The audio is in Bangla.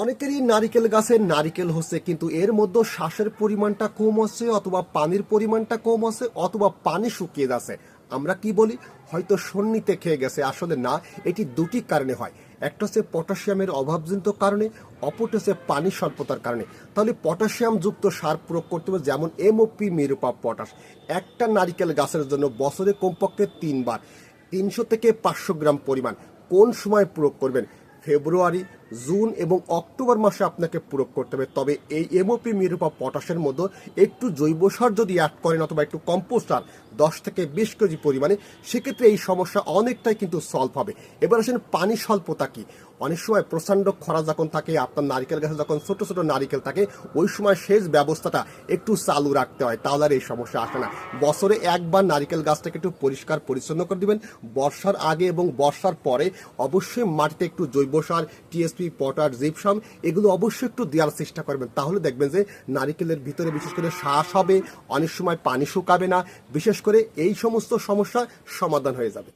অনেকেরই নারিকেল গাছের নারিকেল হচ্ছে, কিন্তু এর মধ্যে শ্বাসের পরিমাণটা কম হচ্ছে অথবা পানির পরিমাণটা কম হচ্ছে অথবা পানি শুকিয়ে যাচ্ছে। আমরা কি বলি? হয়তো সন্নিতে খেয়ে গেছে, আসলে না, এটি দুটি কারণে হয়। একটা হচ্ছে পটাশিয়ামের অভাবজনিত কারণে, অপরটি হচ্ছে পানি স্বল্পতার কারণে। তাহলে পটাশিয়াম যুক্ত সার প্রয়োগ করতে হবে, যেমন এমওপি মেরুপা পটাশ। একটা নারিকেল গাছের জন্য বছরে কমপক্ষে তিনবার, তিনশো থেকে পাঁচশো গ্রাম পরিমাণ। কোন সময় প্রয়োগ করবেন? ফেব্রুয়ারি জুন এবং অক্টোবর মাসে আপনাকে প্রয়োগ করতে হবে। তবে এই এমওপি মিরুপা পটাশের মধ্যে একটু জৈব সার যদি অ্যাড করেন অথবা একটু কম্পোস্ট সার দশ থেকে বিশ কেজি পরিমাণে, সেক্ষেত্রে এই সমস্যা অনেকটাই কিন্তু সলভ হবে। এবার আসেন পানি স্বল্পতা কি? অনেক সময় প্রচণ্ড খরা যখন থাকে, আপনার নারিকেল গাছে যখন ছোট ছোট নারিকেল থাকে, ওই সময় সেচ ব্যবস্থাটা একটু চালু রাখতে হয়, তাহলে আর এই সমস্যা আসে না। বছরে একবার নারিকেল গাছটাকে একটু পরিষ্কার পরিচ্ছন্ন করে দিবেন। বর্ষার আগে এবং বর্ষার পরে অবশ্যই মাটিতে একটু জৈব সার টিএসপি পটার জিপসাম, এগুলো অবশ্যই একটু দেওয়ার চেষ্টা করবেন। তাহলে দেখবেন যে নারিকেলের ভিতরে বিশেষ করে শ্বাস হবে, অনেক সময় পানি শুকাবে না, বিশেষ করে এই সমস্ত সমস্যা সমাধান হয়ে যাবে।